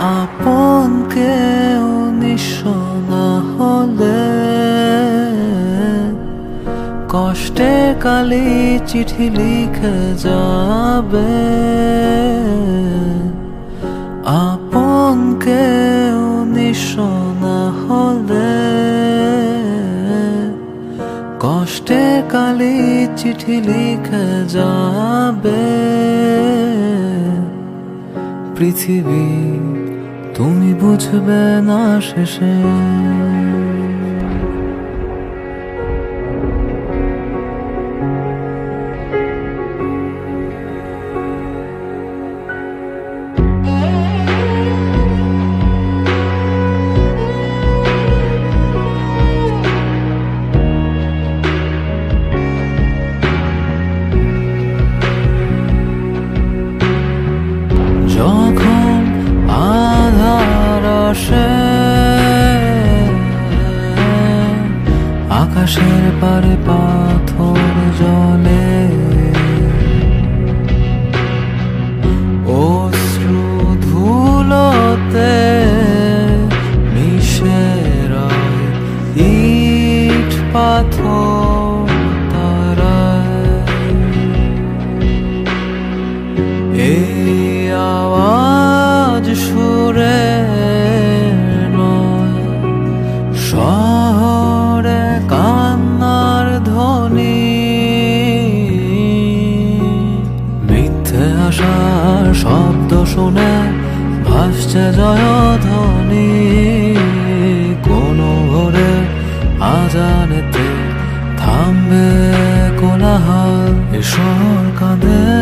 আপন কেউ নিঃস্ব হলে কষ্টে কালি চিঠি লিখে যাবে। আপন কেউ নিঃস্ব না হলে কষ্টে কালি চিঠি লিখে যাবে। পৃথিবী তুমি বুঝবে না শেষে। আকাশের পারে পাথর জলে অশ্রু ধুলোতে মিশে ইট পাথর তারায়। এই আওয়াজ সুরে নয় ভাসছে জয়ধ্বনি। কোন ঘরে আজানেতে থামবে কোলাহল। এসর কাঁদে।